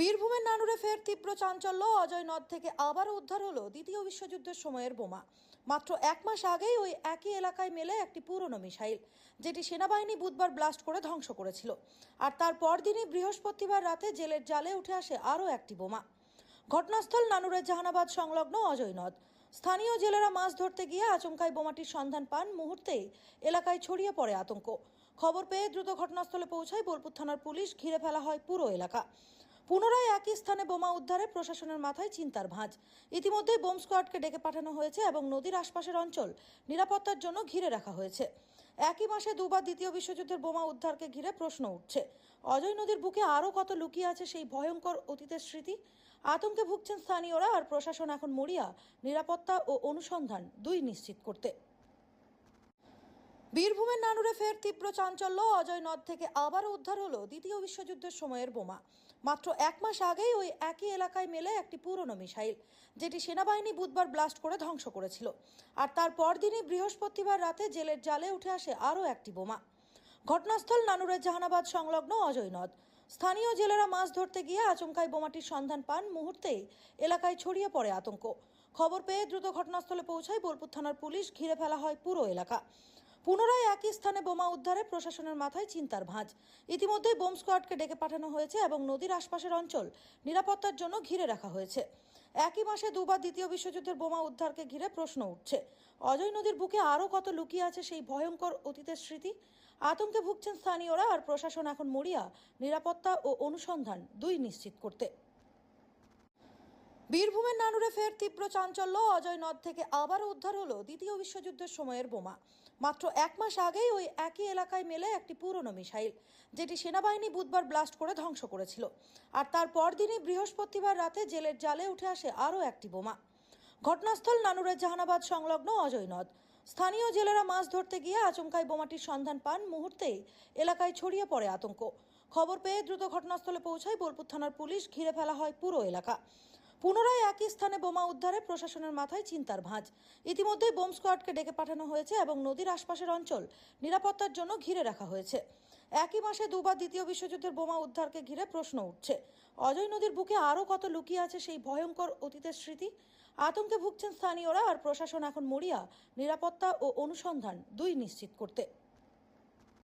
বীরভূমের নানুরে ফের তীব্র চাঞ্চল্য, অজয় নদ থেকে আবারও উদ্ধার হলো দ্বিতীয় বিশ্বযুদ্ধের সময়ের বোমা। মাত্র এক মাস আগেই ওই একই এলাকায় মেলে একটি পুরনো মিসাইল, যেটি সেনাবাহিনী বুধবার ব্লাস্ট করে ধ্বংস করেছিল। আর তার পরদিনই বৃহস্পতিবার রাতে জেলের জালে উঠে আসে আরও একটি বোমা। ঘটনাস্থল নানুরের জাহানাবাদ সংলগ্ন অজয় নদ। স্থানীয় জেলেরা মাছ ধরতে গিয়ে আচমকায় বোমাটির সন্ধান পান মুহূর্তেই এলাকায় ছড়িয়ে পড়ে আতঙ্ক। খবর পেয়ে দ্রুত ঘটনাস্থলে পৌঁছায় বোলপুর থানার পুলিশ, ঘিরে ফেলা হয় পুরো এলাকা। পুনরায় একই স্থানে বোমা উদ্ধারে প্রশাসনের মাথায় চিন্তার ভাঁজ। ইতিমধ্যে বোম স্কোয়াডকে ডেকে পাঠানো হয়েছে এবং নদীর আশপাশের অঞ্চল নিরাপত্তার জন্য ঘিরে রাখা হয়েছে। একই মাসে দুবার দ্বিতীয় বিশ্বযুদ্ধের বোমা উদ্ধারকে ঘিরে প্রশ্ন উঠছে। অজয় নদীর বুকে আরও কত লুকিয়ে আছে সেই ভয়ঙ্কর অতীতের স্মৃতি? আতঙ্কে ভুগছেন স্থানীয়রা আর প্রশাসন এখন মরিয়া, নিরাপত্তা ও অনুসন্ধান দুই নিশ্চিত করতে। বীরভূমের নানুরে ফের তীব্র চাঞ্চল্য, অজয় নদ থেকে আবারও উদ্ধার হলো দ্বিতীয় বিশ্বযুদ্ধের সময়ের বোমা। মাত্র এক মাস আগেই ওই একই এলাকায় মেলে একটি পুরনো মিসাইল, যেটি সেনাবাহিনী বুধবার ব্লাস্ট করে ধ্বংস করেছিল। আর তার পরদিনই বৃহস্পতিবার রাতে জেলের জালে উঠে আসে আরও একটি বোমা। ঘটনাস্থল নানুরের জাহানাবাদ সংলগ্ন অজয় নদ। স্থানীয় জেলেরা মাছ ধরতে গিয়ে আচমকায় বোমাটির সন্ধান পান মুহূর্তেই এলাকায় ছড়িয়ে পড়ে আতঙ্ক। খবর পেয়ে দ্রুত ঘটনাস্থলে পৌঁছায় বোলপুর থানার পুলিশ, ঘিরে ফেলা হয় পুরো এলাকা। পুনরায় একই স্থানে বোমা উদ্ধারে প্রশাসনের মাথায় চিন্তার ভাঁজ। ইতিমধ্যেই বোম স্কোয়াডকে ডেকে পাঠানো হয়েছে এবং নদীর আশপাশের অঞ্চল নিরাপত্তার জন্য ঘিরে রাখা হয়েছে। একই মাসে দুবার দ্বিতীয় বিশ্বযুদ্ধের বোমা উদ্ধারকে ঘিরে প্রশ্ন উঠছে। অজয় নদীর বুকে আরও কত লুকিয়ে আছে সেই ভয়ঙ্কর অতীতের স্মৃতি? আতঙ্কে ভুগছেন স্থানীয়রা আর প্রশাসন এখন মরিয়া, নিরাপত্তা ও অনুসন্ধান দুই নিশ্চিত করতে। বীরভূমের নানুরে ফের তীব্র চাঞ্চল্য, অজয় নদ থেকে আবারও উদ্ধার হলো দ্বিতীয় বিশ্বযুদ্ধের সময়ের বোমা। মাত্র এক মাস আগেই ওই একই এলাকায় মেলে একটি পুরনো মিসাইল, যেটি সেনাবাহিনী বুধবার ব্লাস্ট করে ধ্বংস করেছিল। আর তার পরদিনই বৃহস্পতিবার রাতে জেলের জালে উঠে আসে আরও একটি বোমা। ঘটনাস্থল নানুরের জাহানাবাদ সংলগ্ন অজয় নদ। স্থানীয় জেলেরা মাছ ধরতে গিয়ে আচমকায় বোমাটির সন্ধান পান মুহূর্তেই এলাকায় ছড়িয়ে পড়ে আতঙ্ক। খবর পেয়ে দ্রুত ঘটনাস্থলে পৌঁছায় বোলপুর থানার পুলিশ, ঘিরে ফেলা হয় পুরো এলাকা। পুনরায় একই স্থানে বোমা উদ্ধারে প্রশাসনের মাথায় চিন্তার ভাঁজ। ইতিমধ্যেই বোম স্কোয়াডকে ডেকে পাঠানো হয়েছে এবং নদীর আশপাশের অঞ্চল নিরাপত্তার জন্য ঘিরে রাখা হয়েছে। একই মাসে দুবার দ্বিতীয় বিশ্বযুদ্ধের বোমা উদ্ধারকে ঘিরে প্রশ্ন উঠছে। অজয় নদীর বুকে আরও কত লুকিয়ে আছে সেই ভয়ঙ্কর অতীতের স্মৃতি? আতঙ্কে ভুগছেন স্থানীয়রা আর প্রশাসন এখন মরিয়া নিরাপত্তা ও অনুসন্ধান দুই নিশ্চিত করতে।